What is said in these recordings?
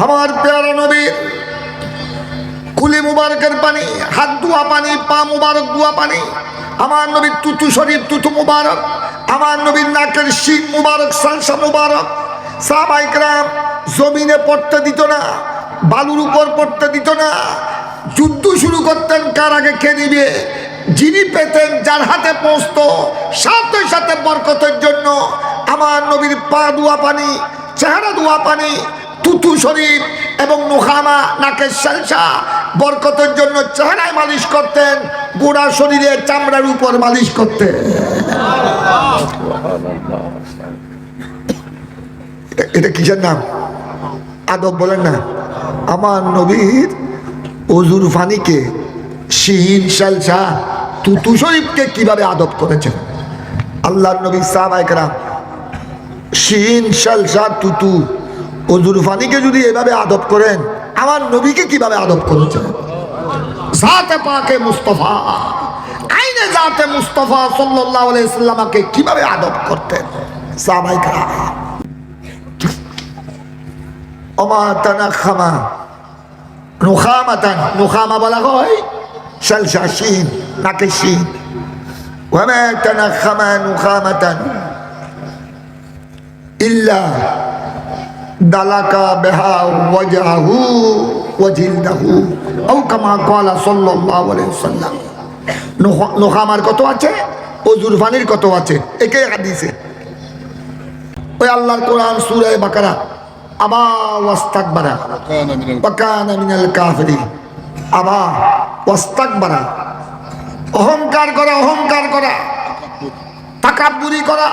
আমার পেয়ারা নবীর কুলি মুবারকের পানি, হাত ধোয়া পানি, পা মুবারক ধোয়া পানি, আমার নবীর তুতু শরীফ, তুতু মুবারক, আমার নবীর নাকের শিং মুবারক সালসা মুবারক সাহাবাইকরাম জমিনে পড়তে দিত না, বালুর উপর পড়তে দিত না, যুদ্ধ শুরু করতেন কার আগে কে নিবে? যিনি পেতেন, যার হাতে পৌঁছত সাথে সাথে বরকতের জন্য আমার নবীর পা ধোয়া পানি, চেহারা ধোয়া পানি তুতু শরীফ এবং নুখামা নাকের সালসা, বরকতের জন্য চেহারায় মালিশ করতেন, গোড়া শরীরে চামড়ার উপর মালিশ করতেন। এটা- কিসের নাম? আদব বলেন না। আমার নবীর অজুর ফানিকে, শিহিন সালসা, তুতু শরীফকে কীভাবে আদব করেছেন? আল্লাহ নবী সাহাবাইকরাম শিন সালসা, তুতু অজুর ফানিকে যদি এভাবে আদব করেন আমার নবীকে কীভাবে আদব করেছেন? খামা ইল্লা দালাকা বেহা ওয়াজাহু ওয়াজিলদাহু আও কামা কলা সাল্লাল্লাহু আলাইহি সাল্লাম নোখামার কত আছে? ও জুরফানির কত আছে? একে হাদিসে। ওই আল্লাহর কোরআন, সূরা বাকারা। আবা ওয়াস্তাকবারা। ওয়াকানা মিনাল কাফিরিন। আবা ওয়াস্তাকবারা। অহংকার করা অহংকার করা। তাকাব্বুরি করা।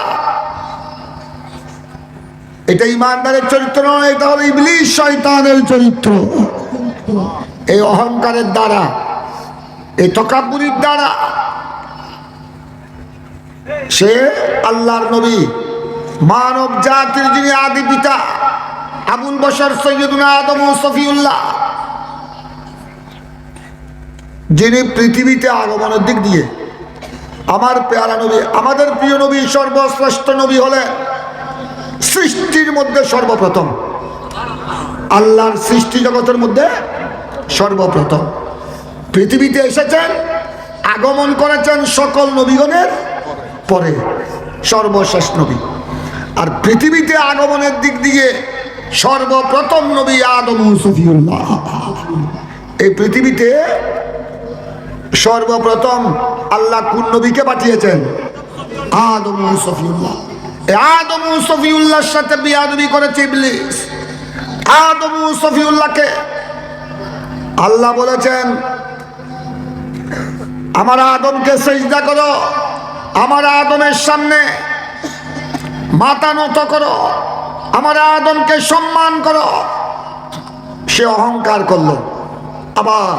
এটা ইমানদারের চরিত্র নয়, এটা হলো ইবলিশ শয়তানের চরিত্র। এই অহংকারের দ্বারা, এই তকাব্বুরির দ্বারা সে আল্লাহর নবী, মানব জাতির যিনি আদি পিতা, আবুল বশর সৈয়দুনা আদম সফিউল্লাহ, যিনি পৃথিবীতে আগমনের দিক দিয়ে, আমার পেয়ারা নবী, আমাদের প্রিয় নবী, সর্বশ্রেষ্ঠ নবী হলে সৃষ্টির মধ্যে সর্বপ্রথম। আল্লাহর সৃষ্টি জগতের মধ্যে সর্বপ্রথম। পৃথিবীতে এসেছেন, আগমন করেছেন সকল নবীগণের পরে, সর্বশেষ নবী। আর পৃথিবীতে আগমনের দিক দিয়ে সর্বপ্রথম নবী আদম সফিউল্লাহ। এই পৃথিবীতে সর্বপ্রথম আল্লাহ কোন নবীকে পাঠিয়েছেন? আদম সফিউল্লাহ। আদম সফিউল্লাহর সাথে বিয়াদবি করেছে ইবলিস। আদম সফিউল্লাহকে আল্লাহ বলেছেন, আমার আদমকে সেজদা করো, আমার আদমের সামনে মাথা নত করো, আমার আদমকে সম্মান করো। সে অহংকার করল, আবার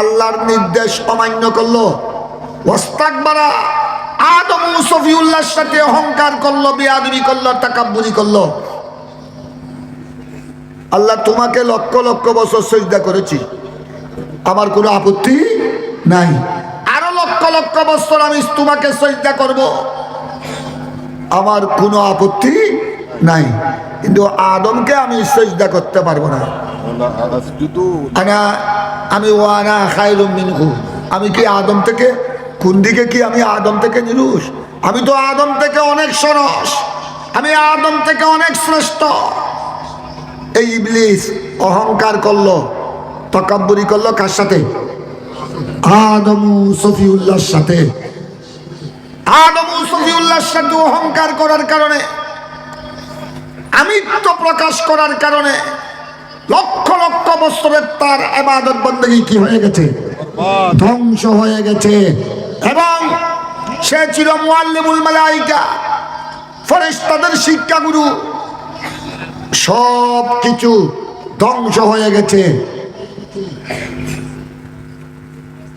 আল্লাহর নির্দেশ অমান্য করল। ওস্তাকবারা আদম সফিউল্লার সাথে অহংকার করল বেআবি করল তাকাব্বুরি করল। আল্লাহ তোমাকে লক্ষ লক্ষ বছর সজদা করেছি। আমার কোনো আপত্তি নাই। আরও লক্ষ লক্ষ বছর আমি তোমাকে সজদা করব। আমার কোনো আপত্তি নাই। কিন্তু আদমকে আমি সজদা করতে পারব না। আমি ওয়ানা খাইলুম মিনহু। আমি কি আদম থেকে কোন দিকে কি আমি আদম থেকে নিরুষ? আমি তো আদম থেকে অনেক সরস। আমি আদম থেকে অনেক শ্রেষ্ঠ। এই ইবলিস অহংকার করল, তকাব্বরি করল কার সাথে? আদম সফিউল্লাহর সাথে। আদম সফিউল্লাহর সাথে অহংকার করার কারণে, আমিত্ব প্রকাশ করার কারণে লক্ষ লক্ষ বছরের তার এবাদত বন্দী কি হয়ে গেছে? ধ্বংস হয়ে গেছে। এবং সে ছিল মুআল্লিমুল মালাইকা ফেরেশতাদের শিক্ষাগুরু। সব কিছু ধ্বংস হয়ে গেছে।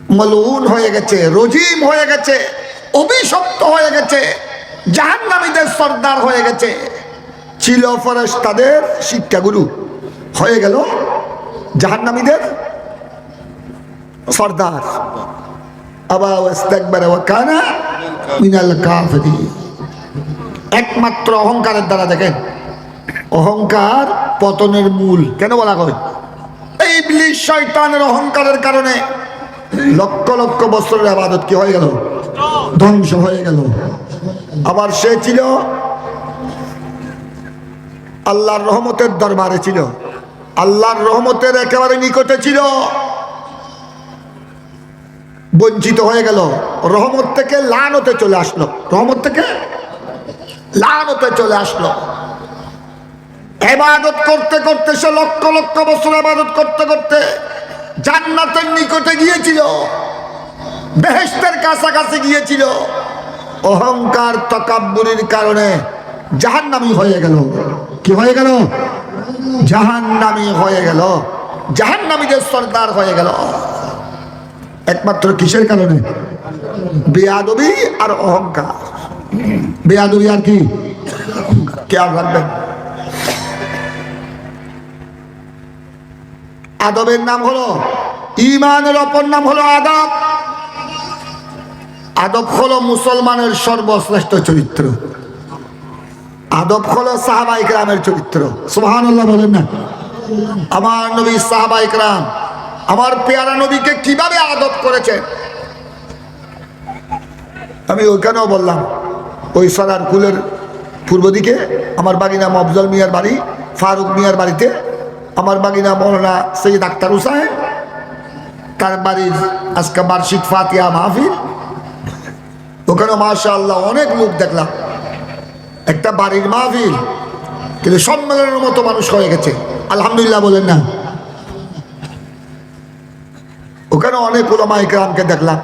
মলুন হয়ে গেছে, রজিম হয়ে গেছে, অভিশপ্ত হয়ে গেছে, জাহান্নামীদের সর্দার হয়ে গেছে। ছিল ফেরেশতাদের শিক্ষাগুরু। হয়ে গেল জাহান্নামীদের সর্দার। আবা একমাত্র অহংকারের দ্বারা দেখেন, অহংকার পতনের মূল। কেন বলা হয় এই অহংকারের কারণে লক্ষ লক্ষ বছরের আবাদত কি হয়ে গেল? ধ্বংস হয়ে গেল। আবার সে ছিল আল্লাহর রহমতের দরবারে ছিল। আল্লাহর রহমতের একেবারে নিকটে ছিল। বঞ্চিত হয়ে গেল। রহমত থেকে লানতে চলে আসলো। রহমত থেকে লানতে চলে আসলো। এবাদত করতে করতে সে লক্ষ লক্ষ বছর এবাদত করতে করতে জান্নাতের নিকটে গিয়েছিল। বেহেস্তের কাছাকাছি গিয়েছিল। অহংকার তকাব্বুরির কারণে জাহান্নামি হয়ে গেল। কি হয়ে গেল? জাহান্নামি হয়ে গেল। জাহান্নামীদের সর্দার হয়ে গেল। একমাত্র কিসের কারণে? বেয়াদবি আর অহংকার। বেয়াদবি আর কি? খেয়াল রাখবেন। আদবের নাম হলো, ইমানের অপর নাম হলো আদব। আদব হলো মুসলমানের সর্বশ্রেষ্ঠ চরিত্র। আদব হলো সাহাবাই গ্রামের চরিত্র। সুবহানাল্লাহ বলেন না। আমার নবী সাহাবাই গ্রাম আমার পেয়ারা নবীকে কীভাবে আদব করেছে? আমি ওইখানেও বললাম, ওই সরার কুলের পূর্ব দিকে আমার বাগিনা মফজল মিয়ার বাড়ি, ফারুক মিয়ার বাড়িতে, আমার বাগিনা মৌলানা সৈয়দ আক্তার হুসাইন, তার বাড়ির আজকে বার্ষিক ফাতিয়া মাহফিল। ওখানে মাশা আল্লাহ অনেক লোক দেখলাম। একটা বাড়ির মাহফিল, কিন্তু সম্মেলনের মতো মানুষ হয়ে গেছে। আলহামদুলিল্লাহ বলেন না। ওখানে অনেক ওলামা ইকরামকে দেখলাম।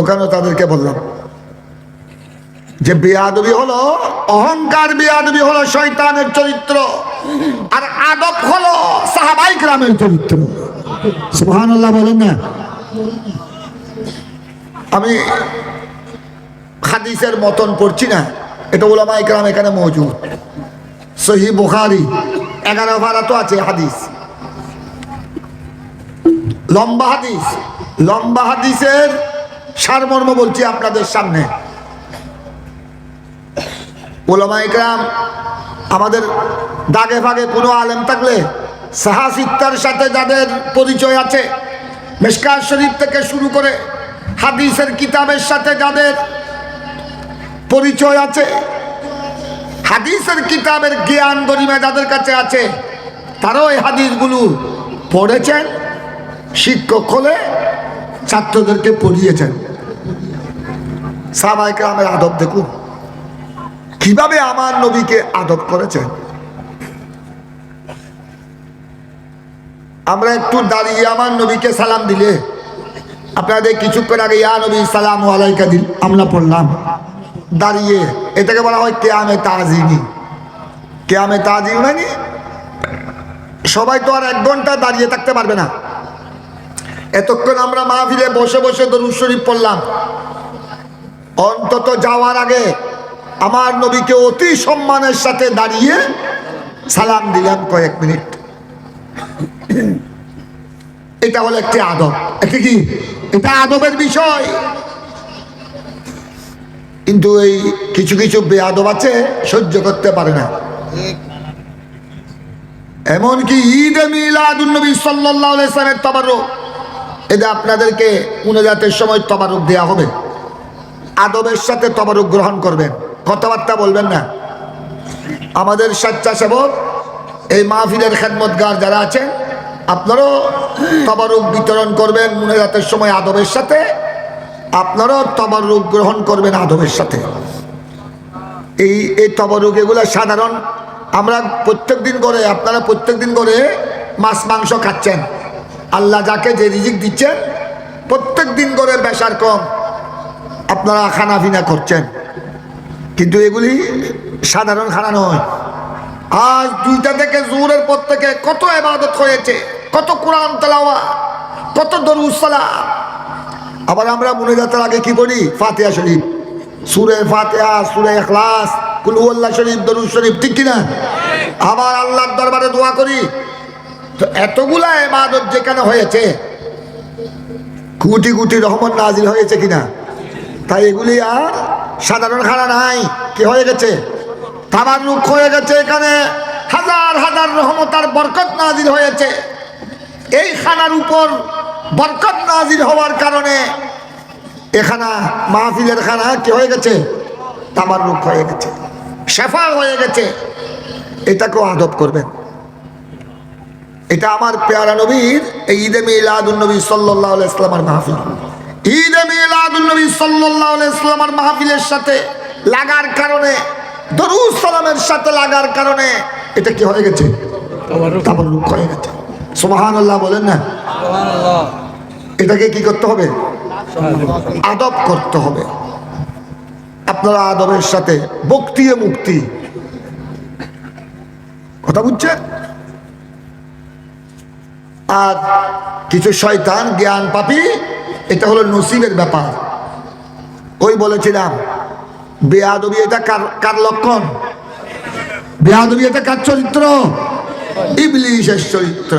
ওখানে তাদেরকে বললাম যে বেয়াদবি হলো, অহংকার বেয়াদবি হলো শয়তানের চরিত্র, আর আদব হলো সাহাবাই গ্রামের চরিত্র। সুবহানাল্লাহ বলেন না। আমি হাদিসের মতন পড়ছি না, এটা ওলামা ইকরাম এখানে মজুদ। সহি বুখারি, এগারো ভাড়া তো আছে হাদিস। লম্বা হাদিস, লম্বা হাদিসের সারমর্ম বলছি আপনাদের সামনে। ওলামা আমাদের দাগে ফাগে কোনো আলেম থাকলে সাহাসিত্তার সাথে যাদের পরিচয় আছে। মেশকার শরীফ থেকে শুরু করে হাদিসের কিতাবের সাথে যাদের পরিচয় আছে। হাদিসের কিতাবের জ্ঞান গরিমা যাদের কাছে আছে। তারাও এই হাদিসগুলো পড়েছেন। শিক্ষক হলে ছাত্রদেরকে পড়িয়েছেন। সাহাবাহিক আমার আদব দেখুন, কীভাবে আমার নবীকে আদব করেছেন। আমরা একটু দাঁড়িয়ে আমার নবীকে সালাম দিলে, আপনাদের কিছুক্ষণ আগে, ইয়া নবী, সালাম আলাইকা দিল। আমরা পড়লাম। দাঁড়িয়ে, এটাকে বলা হয় কেয়ামে তাজিমি। কেয়ামে তাজিম মানে সবাই তো আর এক ঘণ্টা দাঁড়িয়ে থাকতে পারবে না। এতক্ষণ আমরা মা মাহফিলে বসে বসে দরুদ শরীফ পড়লাম। অন্তত যাওয়ার আগে আমার নবীকে অতি সম্মানের সাথে দাঁড়িয়ে সালাম দিলাম কয়েক মিনিট। এটা হলো একটি আদব। একটি কি? এটা আদবের বিষয়। কিন্তু এই কিছু কিছু বেআদব আছে, সহ্য করতে পারে না। এমনকি ঈদ মিলাদুন্নবী সাল্লাহ ইসলামের তবারক এতে আপনাদেরকে উনজাতের সময় তবারক দেয়া হবে। আদবের সাথে তবারক গ্রহণ করবেন। কথাবার্তা বলবেন না। আমাদের স্বেচ্ছাসেবক, এই মাহফিলের খেদমতগার যারা আছেন, আপনারাও তবারুক বিতরণ করবেন মুনাজাতের সময় আদবের সাথে। আপনারাও তবারুক গ্রহণ করবেন আদবের সাথে। এই এই তবারুক এগুলো সাধারণ। আমরা প্রত্যেক দিন করে, আপনারা প্রত্যেক দিন করে মাছ, মাংস খাচ্ছেন। আল্লাহ যাকে যে রিজিক দিচ্ছেন প্রত্যেক দিন করে বেসার কম। আপনারা খানা পিনা করছেন। কিন্তু এগুলি সাধারণ খানা নয়। আজ দুইটা থেকে জোরের পর থেকে কত এবাদত হয়েছে, কত কোরআন তালাওয়া কত দরুসালা আবার আমরা মনে যাত্রার আগে কি করি ফাতেহা শরীফ। সুরে ফাতেহা, সুরে এখলাস কুলুল্লাহ শরীফ, দরুদ শরীফ, ঠিক কিনা? আবার আল্লাহর দরবারে দোয়া করি। তো এতগুলা এবাদত যেখানে হয়েছে, কোটি কোটি রহমত নাজিল হয়েছে কিনা? তাই এগুলি আর সাধারণ খানা নাই। কি হয়ে গেছে? তাবারুক হয়ে গেছে এখানে। হাজার হাজার রহমতার বরকত নাজির হয়েছে। এই খানার উপর বরকত নাজির হওয়ার কারণে এখানা মাহফিলের খানা কি হয়ে গেছে? তাবারুক হয়ে গেছে। শেফা হয়ে গেছে। এটাকেও আদব করবেন। এটা আমার পেয়ারা নবীর এই ঈদে মিলাদুল নবী সাল্লাহ ইসলামার মাহফিল। ঈদে মিলাদুল নবী সাল্লাহ ইসলামার মাহফিলের সাথে লাগার কারণে দরুদ সালামের সাথে লাগার কারণে এটা কি হয়ে গেছে? তাবারুক হয়ে গেছে। সুবহান আল্লাহ বলেন না? এটাকে কি করতে হবে? আদব করতে হবে। আপনারা আদবের সাথে বক্তিয়ে মুক্তি। কথা বুঝছেন? আর কিছু শয়তান জ্ঞান পাপি, এটা হলো নসিবের ব্যাপার। ওই বলেছিলাম, বেয়াদবি এটা কার কার লক্ষণ? বেয়াদবি এটা কার চরিত্র? ইবলিশের চরিত্র।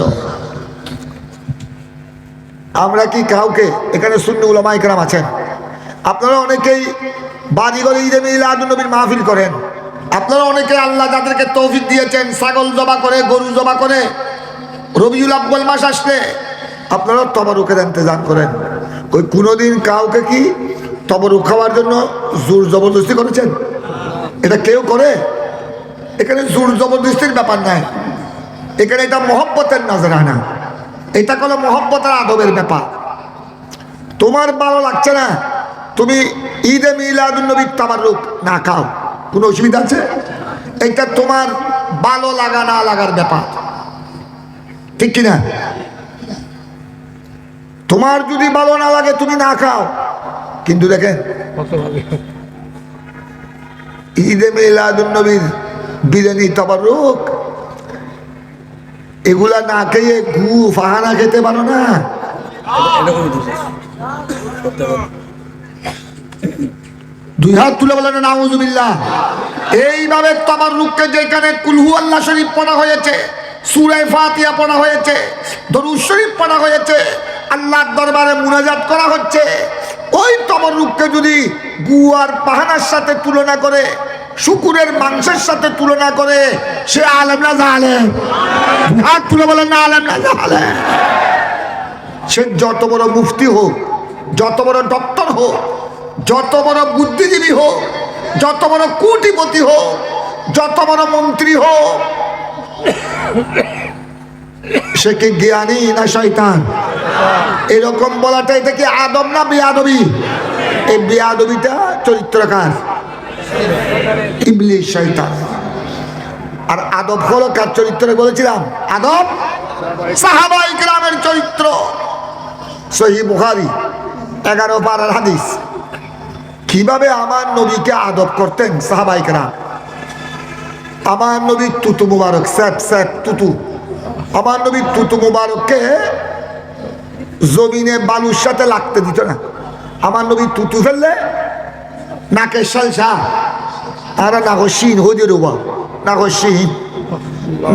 আমরা কি কাউকে, এখানে শূন্য উলামা ইকরাম আছেন? আপনারা অনেকেই বাড়িঘরে ঈদে নবীর মাহফিল করেন। আপনারা অনেকে আল্লাহ যাদেরকে তৌফিক দিয়েছেন, ছাগল জবা করে, গরু জবা করে রবিউল আব্বাল মাস আসলে আপনারা তবরুকের ইন্তজাম করেন। ওই কোনোদিন কাউকে কি তবরুক খাওয়ার জন্য জোর জবরদস্তি করেছেন? এটা কেউ করে? এখানে জোর জবরদস্তির ব্যাপার নাই। এখানে এটা মহব্বতের নজরানা এটা কোনো মহব্বতের আদবের ব্যাপার। তোমার ভালো লাগছে না? তুমি ঈদে মিলাদুল নবীর তাবারুক না খাও। কোনো অসুবিধা আছে? এটা তোমার ভালো লাগা না লাগার ব্যাপার। ঠিক কিনা? তোমার যদি ভালো না লাগে তুমি না খাও। কিন্তু দেখেন ঈদে মিলাদুল নবীর বিরিয়ানি তাবারুক এগুলা না খেয়ে গু ফাহানা খেতে পারো না। দুই হাত তুলে বলেন নাউজুবিল্লাহ। এইভাবে তোমার রুখকে যেখানে কুলহু আল্লাহ শরীফ পড়া হয়েছে সুরাই ফাতিয়া পড়া হয়েছে, দরুদ শরীফ পড়া হয়েছে, আল্লাহর দরবারে মুনাজাত করা হচ্ছে। ওই তবরুককে যদি গুয়ার পাহানার সাথে তুলনা করে, শুকুরের মাংসের সাথে তুলনা করে, সে আলেম না জালেম? হাত তুলে বলেন, না, আলেম না জালেম। সে যত বড় মুফতি হোক, যত বড় ডক্টর হোক, যত বড় বুদ্ধিজীবী হোক, যত বড় কোটিপতি হোক, যত বড় মন্ত্রী হোক সে কি জ্ঞানী না শয়তান? এরকম বলাটা এটা কি আদব না বেয়াদবি? এই বেয়াদবিটা চরিত্রকার। ইবলিশ শয়তান। আর আদব হলো কার চরিত্র বলেছিলাম? আদব সাহাবাই গ্রামের চরিত্র। সহি বুখারি, এগারো পাড়ার হাদিস। কীভাবে আমার নবীকে আদব করতেন সাহাবাই সাহাবাইকরা আমার নবী তুতু মুবারক স্যাপ স্যাপ তুতু। আমার নবী তুতু মুবারককে জমিনে বালুর সাথে লাগতে দিত না। আমার নবী তুতু ফেললে নাকের সালসা আর নাকো শিন হদির উবা নাকো শিন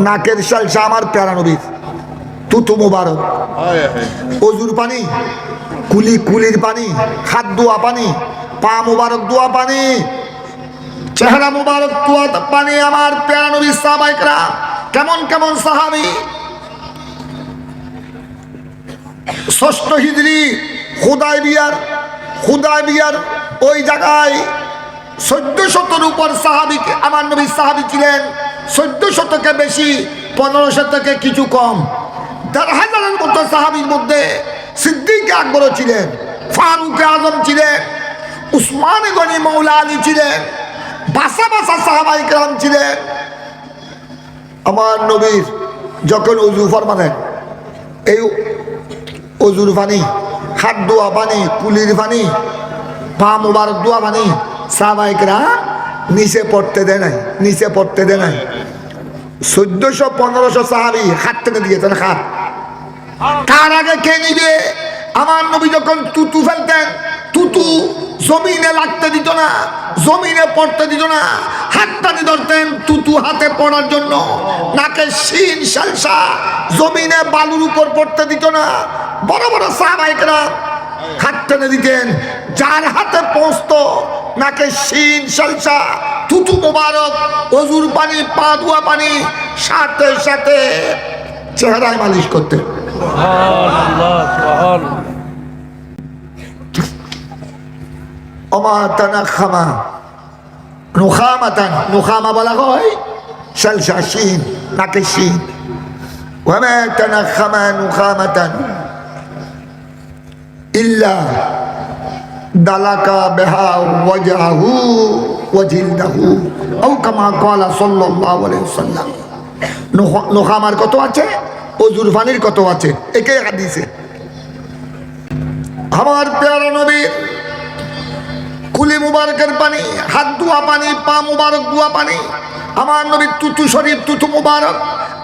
নাকের সালসা আমার প্যারা নবীর। তুতু মুবারক। অজুর পানি কুলি কুলির পানি হাত ধোয়া পানি পা মুবারক ধোয়া পানি। চেহারা মুবারক ধোয়া পানি আমার প্যারা নবী সাহাবাইকরা কেমন কেমন সাহাবি? ষষ্ঠ হিজড়ি খুদাই বিয়ার খুদাই বিয়ার ওই জায়গায় চোদ্দ শতর উপর সাহাবি আমার নবী সাহাবি ছিলেন, চোদ্দ শতকে বেশি, পনেরো শতকে কিছু কম। দেড় হাজারের মতো সাহাবির মধ্যে সিদ্দিক আকবরও ছিলেন, ফারুক আজম ছিলেন, উসমান গনি মৌলা আলী ছিলেন বাসা বাসা সাহাবাই কালাম ছিলেন। আমার নবীর যখন উজু ফরমানেন এই অজুর পানি হাত দোয়া পানি কুলির পানি পা মুবারক দোয়া পানি সাহবাইকরা নিচে পড়তে দেয় নাই, নিচে পড়তে দেয় নাই। চোদ্দশো পনেরোশো সাহাবি হাত টেনে দিয়েছেন, হাত। তার আগে কে নিবে? আমার নবী যখন তুতু ফেলতেন, তুতু জমিনে লাগতে দিত না, জমিনে পড়তে দিত না। হাতটানি ধরতেন তুতু হাতে পড়ার জন্য। নাকে শিন সালসা জমিনে বালুর উপর পড়তে দিত না। বড় বড় সাহাবাইকরা হাত টেনে দিতেন, যার হাতে পৌঁছতো নাকে শিন সালসা থুতু মোবারক, অজুর পানি, পা ধোয়া পানি, সাথে সাথে চেহারায় মালিশ করতে তানাখামা নুখামাতান নুখামা বলা হয় সালসাসীন নাকেশীন ওয়ামা তানাখামা নুখামাতান ইল্লা দালাকা বেহা ওয়াজাহু ওয়াজিলদাহু আও কামা ক্বালা সাল্লাল্লাহু আলাইহি ওয়াসাল্লাম নুখামার কত আছে ও জুরফানির কত আছে একে হাদিসে আমার প্যারা কুলি মুবারকের পানি, হাত ধোয়া পানি, পা মুবারক ধোয়া পানি। আমার নবীর তুতু শরীফ তুতু মুবারক।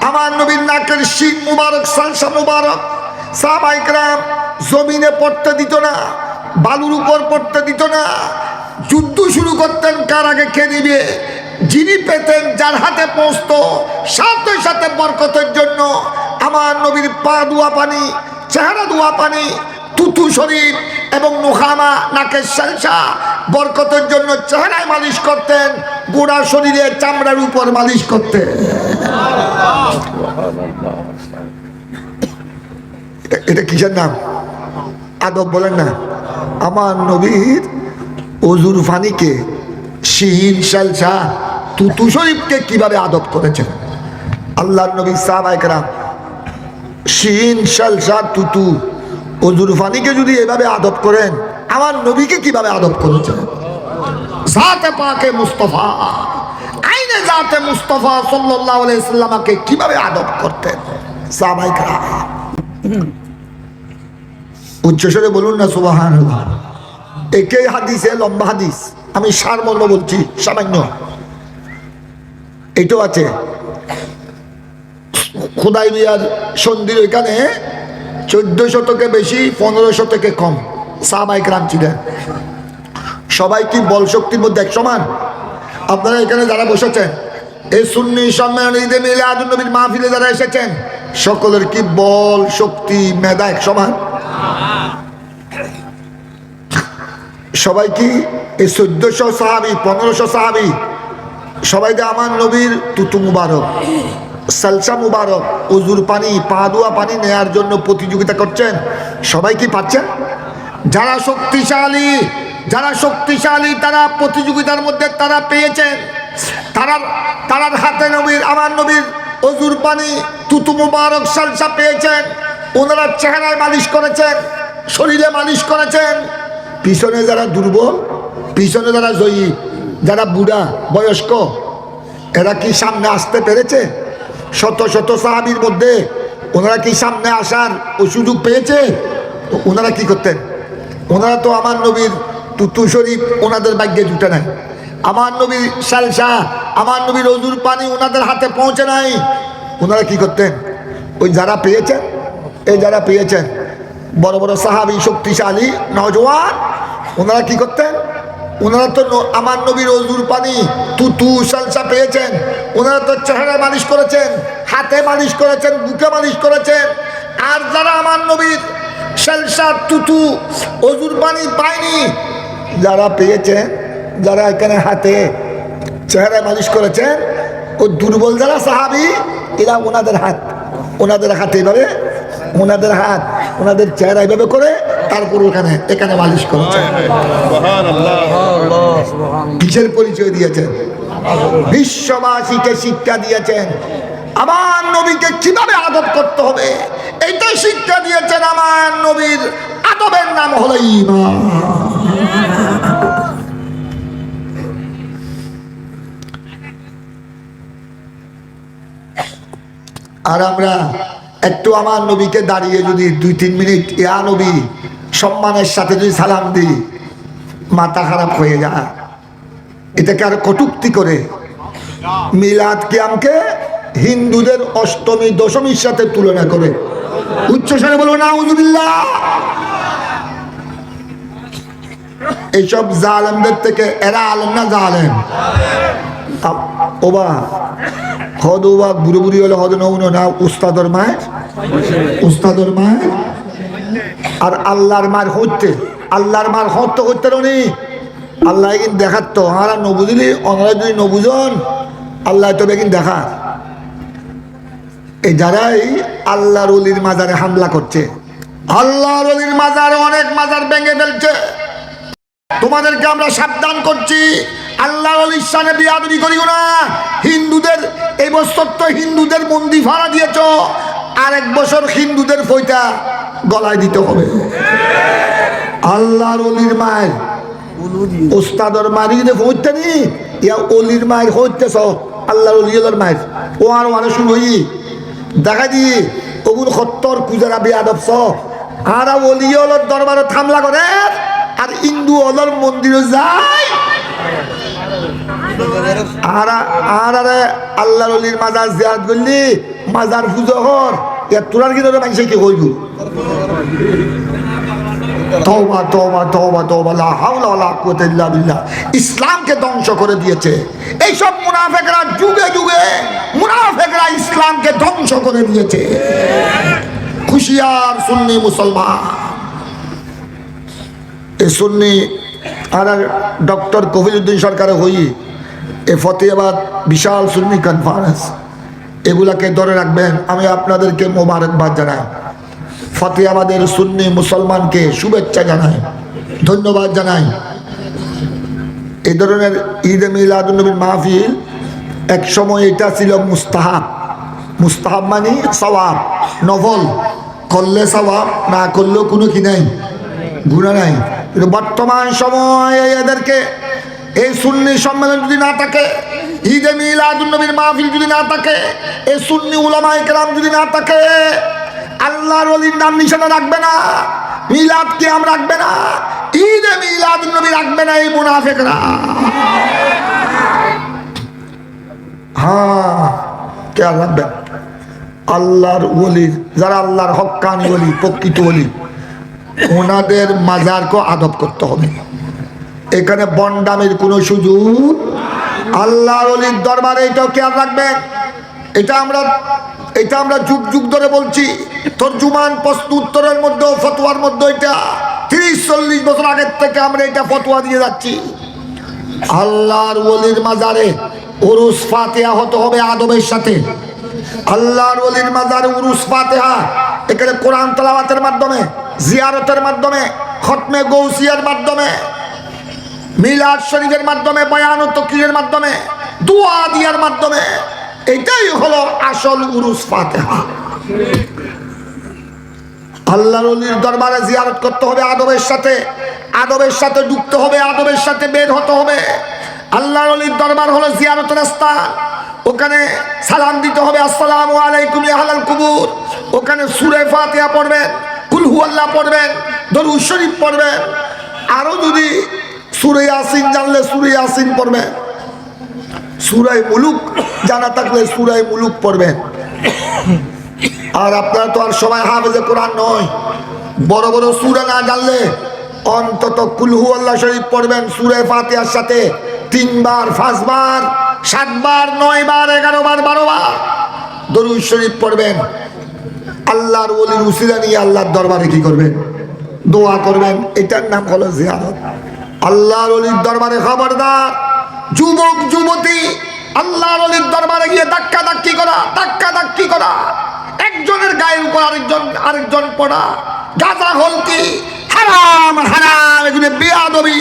আমার নবীর নাকের শিং মুবারক, সালসা মুবারক। সাহাবাইকরাম জমিনে পড়তে দিত না, বালুর উপর পড়তে দিত না। যুদ্ধ শুরু করতেন কার আগে কে নিবে? যিনি পেতেন, যার হাতে পৌঁছতো, সাথে সাথে বরকতের জন্য। আমার নবীর পা ধোয়া পানি, চেহারা ধোয়া পানি তুতু শরীফ এবং নুখামা নাকের সালসা বরকতের জন্য চেহারায় মালিশ করতেন, গোড়া শরীরে চামড়ার উপর মালিশ করতেন। এটা- কিসের নাম? আদব বলেন না। আমার নবীর অজুর ফানিকে শিন সালসা তুতু শরীফকে কীভাবে আদব করেছেন? আল্লাহ নবী সাহাবাইকরাম শিন সালসা তুতু অজুর ফানিকে যদি এভাবে আদব করেন, আমার নবীকে কীভাবে আদব করেছেন? জাতে পাকে মুস্তফা, আইনে মুস্তফা কীভাবে আদব করতেন? উচ্চস্বরে বলুন না হাদিসে লম্বা হাদিস, আমি সারমর্ম বলছি, সামান্য। এটাও আছে। খোদাই বিয়ার সন্ধির ওইখানে চোদ্দ শতকে বেশি, পনেরো শতকে কম। সাহাবাই ক্রাম ছিলেন সবাই কি বল শক্তির মধ্যে এক সমান? আপনারা এখানে যারা বসেছেন এই সুন্নি সম্মেলন ঈদে মিলে নবীর মাহফিলে যারা এসেছেন, সকলের কি বল শক্তি মেধা এক সমান? সবাই কি এই চোদ্দশো সাহাবি, পনেরোশো সাহাবি, সবাই যে আমার নবীর তুতু মুবারক? সালসা মুবারক, উজুর পানি পাদুয়া পানি নেয়ার জন্য প্রতিযোগিতা করছেন। সবাই কি পাচ্ছেন যারা শক্তিশালী যারা শক্তিশালী, তারা প্রতিযোগিতার মধ্যে তারা পেয়েছেন তারা, তারার হাতে নবীর, আমার নবীর অজুর পানি, তুতু মুবারক সালসা পেয়েছেন। ওনারা চেহারায় মালিশ করেছেন, শরীরে মালিশ করেছেন। পিছনে যারা দুর্বল, পিছনে যারা জয়ী, যারা বুড়া, বয়স্ক, এরা কি সামনে আসতে পেরেছে? শত শত সাহাবির মধ্যে ওনারা কি সামনে আসার ও সুযোগ পেয়েছে? তো ওনারা কি করতেন? ওনারা তো আমার নবীর তুতু শরীফ ওনাদের ভাগ্যে জুটে নাই। আমার নবীর সালসা, আমার নবীর অজুর পানি ওনাদের হাতে পৌঁছে নাই। ওনারা কি করতেন? ওই যারা পেয়েছেন, এই যারা পেয়েছেন, বড় বড় সাহাবি শক্তিশালী নজওয়ান ওনারা কি করতেন? ওনারা তো আমার নবীর অজুর পানি তুতু সালসা পেয়েছেন। ওনারা তো চেহারায় মালিশ করেছেন, হাতে মালিশ করেছেন, বুকে মালিশ করেছেন। আর যারা আমার নবীর সালসা তুতু অজুর পানি পায়নি, যারা পেয়েছেন, যারা এখানে হাতে চেহারায় মালিশ করেছেন, ও দুর্বল যারা সাহাবি, এরা ওনাদের হাত, ওনাদের হাতে এভাবে ওনাদের হাত, ওনাদের চেহারা এভাবে করে তারপর ওখানে, এখানে মালিশ সুবহানাল্লাহ কিসের পরিচয় দিয়েছেন। বিশ্ববাসীকে শিক্ষা দিয়েছেন। আমার নবীকে কীভাবে আদব করতে হবে? এইটাই শিক্ষা দিয়েছেন আমার নবীর আদবের নাম হলো আর আমরা একটু আমার নবীকে দাঁড়িয়ে যদি দুই, তিন মিনিট, ইয়া নবী, সম্মানের সাথে যদি সালাম দিই, মাথা খারাপ হয়ে যায়। এটাকে আর কটুক্তি করে। মিলাদ কিয়ামকে হিন্দুদের অষ্টমী, দশমীর সাথে তুলনা করে। উচ্চস্বরে বলব না উজুবিল্লাহ এইসব জালেমদের থেকে এরা আলেম না জালেম? আ- ওবা, হদ ওবা, বুড়ো বুড়ি হলে হদ না উস্তাদর মায়ের? উস্তাদর মায়ের? আর আল্লাহর মায়ের হইতে, আল্লাহর মার হত করতে নি আল্লাহ কিন্তু দেখার তো, আর নবুঝলি অনরা যদি নবুজন আল্লাহ তবে কিন্তু এই যারাই আল্লাহর অলির মাজারে হামলা করছে, আল্লাহর অলির মাজারে অনেক মাজার ভেঙে ফেলছে। তোমাদেরকে আমরা সাবধান করছি। আল্লাহ অলির সামনে বিয়াদবি করিও না। হিন্দুদের, এই বছর তো হিন্দুদের মন্দির ভাড়া দিয়েছ। আরেক বছর হিন্দুদের ফইটা গলায় দিতে হবে। আল্লাহর অলির মায়ের ওস্তাদর মারি যদি হইতে নি, ইয়া অলির মায়ের হইতেছ আল্লাহর অলির মায়ের। ও আর ওয়ারে শুরু হই। দেখা দি ওগুন সত্তর কুজারা বিয়াদব স আর অলি অলর দরবারে থামলা করে, আর হিন্দু অলর মন্দিরে যায়। পুজো ইসলামকে ধ্বংস করে দিয়েছে। এইসব মুনাফিকরা যুগে যুগে মুনাফিকরা ইসলামকে ধ্বংস করে দিয়েছে। খুশিয়ার সুন্নি মুসলমান। এই সুন্নি আর ডক্টর কফিলুদ্দিন সরকারে হই, এ ফতেহাবাদ বিশাল সুন্নি কনফারেন্স এগুলাকে ধরে রাখবেন, আমি আপনাদেরকে মোবারকবাদ জানাই। ফতেহাবাদের সুন্নি মুসলমানকে শুভেচ্ছা জানাই, ধন্যবাদ জানাই। এই ধরনের ঈদ মিলাদুলনবীর মাহফিল এক সময় এটা ছিল মুস্তাহাব। মুস্তাহাব মানে সওয়াব নভল করলে সওয়াব, না করলেও কোনো কি নাই গুণা নাই। কিন্তু বর্তমান সময়ে এদেরকে এই সুন্নি সম্মেলন যদি না থাকে, ঈদে মিলাদুলনবীর মাহফিল যদি না থাকে, এই সুন্নি উলামায়ে কেরাম যদি না থাকে, আল্লাহর অলির নাম নিশানা রাখবে না, মিলাদ কিয়াম রাখবে না, ঈদে মিলাদ নবী রাখবে না এই মুনাফেকরা। হ্যাঁ কে রাখবেন আল্লাহর ওলির যারা আল্লাহর হক্কানি ওলি, প্রকৃত ওলি। ওনাদের মাজারকে আদব করতে হবে। এখানে বন্ডামের কোনো সুযোগ আল্লাহর অলির দরবারে এটাও খেয়াল রাখবেন এটা আমরা এটা আমরা যুগ যুগ ধরে বলছি। তর্জুমান প্রশ্ন উত্তরের মধ্যে ফতোয়ার মধ্যে এটা। তিরিশ, চল্লিশ বছর আগের থেকে আমরা এটা ফতোয়া দিয়ে যাচ্ছি। আল্লাহর ওলির মাজারে উরুস ফাতেহা হতে হবে আদবের সাথে। আল্লাহর ওলির মাজারে উরুস ফাতেহা, এখানে কোরআন তালাওয়াতের মাধ্যমে জিয়ারতের মাধ্যমে, খতমে গৌসিয়ার মাধ্যমে, মিলাদ শরীফের মাধ্যমে, বয়ান ও তকরিরের মাধ্যমে, দোয়া দিয়ার মাধ্যমে, এটাই হলো আসল উরুস ফাতেহা। আল্লাহর অলির দরবারে জিয়ারত করতে হবে আদবের সাথে আদবের সাথে ঢুকতে হবে, আদবের সাথে বের হতে হবে। আল্লাহর অলির দরবার হলো জিয়ারতের স্থান। ওখানে সালাম দিতে হবে, আসসালামু আলাইকুম আহলাল কুবুর। ওখানে সুরে ফাতিহা পড়বেন। কুলহু পড়বেন দরুদ শরীফ পড়বেন আরও যদি সুরে আসিন জানলে সুরে ইয়াসিন পড়বেন সুরাই মুলুক জানা থাকলে সুরাই মুলুক পড়বেন আর আপনারা তো আর সবাই হাফেজে কোরআন নয়। বড় বড় সুরা না জানলে অন্তত কুলহু আল্লাহ শরীফ পড়বেন সুরে ফাতিহার সাথে তিনবার, পাঁচবার, সাতবার নয় বার এগারো বার বারো বার দরুদ শরীফ পড়বেন। আল্লাহর ওলির উসিলা নিয়ে আল্লাহর দরবারে কি করবেন দোয়া করবেন। এটার নাম হলো জিয়ারত। আল্লাহর অলির দরবারে খবরদার। যুবক, যুবতী, আল্লাহর অলির দরবারে গিয়ে ধাক্কা ধাক্কি করা ধাক্কা ধাক্কি করা। একজনের গায়ের উপর আরেকজন আরেকজন পড়া। গাঁজা, হলকি, হারাম হারাম, এগুলি বেয়াদবি,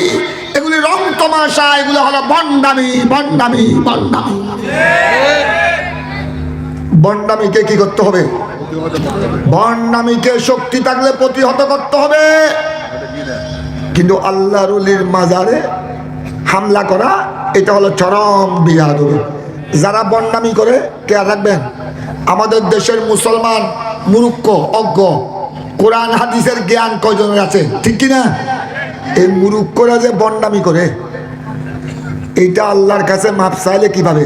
এগুলি রং তমাশা, এগুলো হলো বন্ডামি বন্ডামি বন্ডামি। বন্ডামিকে কি করতে হবে? বন্ডামিকে শক্তি থাকলে প্রতিহত করতে হবে। কিন্তু আল্লাহ রুলির মাজারে হামলা করা, এটা হলো চরম বিয়াদবি। যারা বন্ডামি করে কে রাখবেন, আমাদের দেশের মুসলমান মুরুক্ষ অজ্ঞ, কোরআন, হাদিসের জ্ঞান কজনের আছে? ঠিক কি না এই মুরুক্ষরা যে বন্ডামি করে এইটা আল্লাহর কাছে মাপ চাইলে কীভাবে?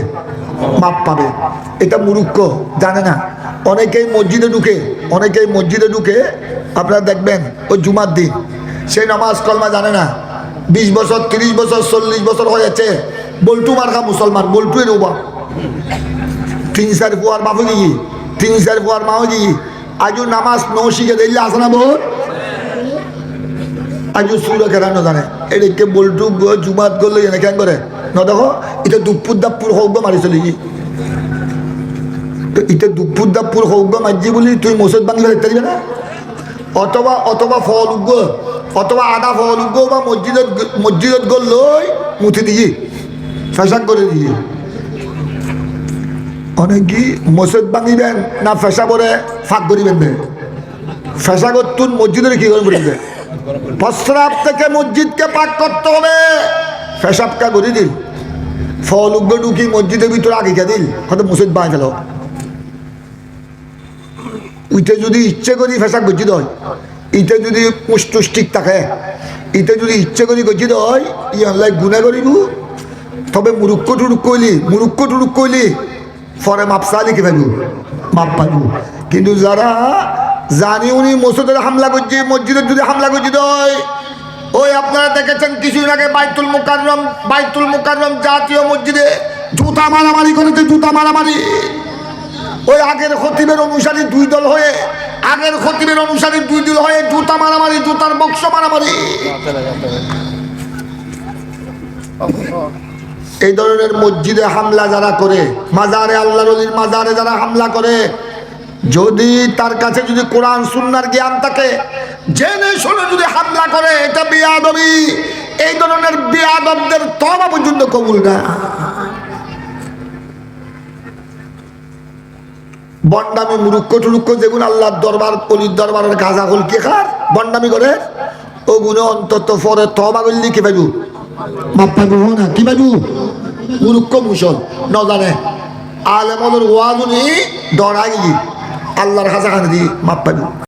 মাপ পাবে। এটা মুরুক্ষ জানে না। অনেকেই মসজিদে ঢুকে, অনেকেই মসজিদে ঢুকে আপনারা দেখবেন, ওই জুমার দিন। সেই নামাজ কলমা জানে না। বিশ বছর, তিরিশ বছর, চল্লিশ বছর হয়ে যাচ্ছে বল্টু মার্কা মুসলমান বল্টু এর উবা। তিন চার পুয়ার বাপু গিয়ে তিন চার পুয়ার মাও গিয়ে আজও নামাজ নৌ শিখে দিলে আসে না বোর আজ সুরা কেন জানে। এদিকে বল্টু জুমাত করলে কেন করে? ন দেখো, এটা দুপুর দাপুর হোক মারি চলি তো এটা দুপুর দাপুর হোক মারজি বলি তুই মসজিদ ভাঙি ফেলতে দিবে না? অথবা অথবা ফল উগ্গ, অথবা আদা ফল উগ্গ বা মসজিদত মসজিদত গল লই মুঠি দিয়ে ফেসাক করে দিয়ে অনেক কি মসজিদ ভাঙিবেন না ফেসা করে ফাঁক করিবেন বে ফেসা করতুন মসজিদের কি করে বলবে প্রস্রাব থেকে মসজিদকে পাক করতে হবে। ফেসাবকা করে দিল। ফল উগ্গ ঢুকি মসজিদের ভিতরে আগে দিল? হয়তো মসজিদ বাঁধ ফেলো উইতে যদি ইচ্ছে করি ফেসা গজ্জিত হয় ইতে যদি পুষ্টুস ঠিক থাকে, ইতে যদি ইচ্ছে করি গজ্জিত হয় ই আল্লাহ গুণা করিব তবে মুরুক্ষ টুরুক কইলি মুরুক্ষ টুরুক কইলি ফরে মাপসা লিখে ফেলু, মাপ পাবো কিন্তু যারা জানি উনি মসজিদের হামলা করছে মসজিদের যদি হামলা করছে হয় ওই আপনারা দেখেছেন কিছুদিন আগে বাইতুল মুকাররম বাইতুল মুকাররম জাতীয় মসজিদে জুতা মারামারি করেছে, জুতা মারামারি ওই আগের খতিবের অনুসারী দুই দল হয়ে, আগের খতিবের অনুসারী দুই দল হয়ে জুতা মারামারি, জুতার বক্স মারামারি। এই ধরনের মসজিদে হামলা যারা করে, মাজারে আল্লাহ রলির মাজারে যারা হামলা করে, যদি তার কাছে যদি কোরআন, সুন্নার জ্ঞান থাকে, জেনে শুনে যদি হামলা করে, এটা বিয়াদবি। এই ধরনের বিয়াদবদের তবা পর্যন্ত কবুল না। বন্ডামি মুরুক্ষ টুরুক্ষ যেগুলো আল্লাহর দরবার অলির দরবারের গাঁজা হল কে খার বন্ডামি করে ওগুলো গুলো অন্তত পরে তবা করলি কি পাইবু মাপ পাইবু না কি পাইবু মুরুক্ষ মুসল ন জানে আলেমলের ওয়াজুনি দড়াই আল্লাহর হাজা খান দি মাপ পাইবু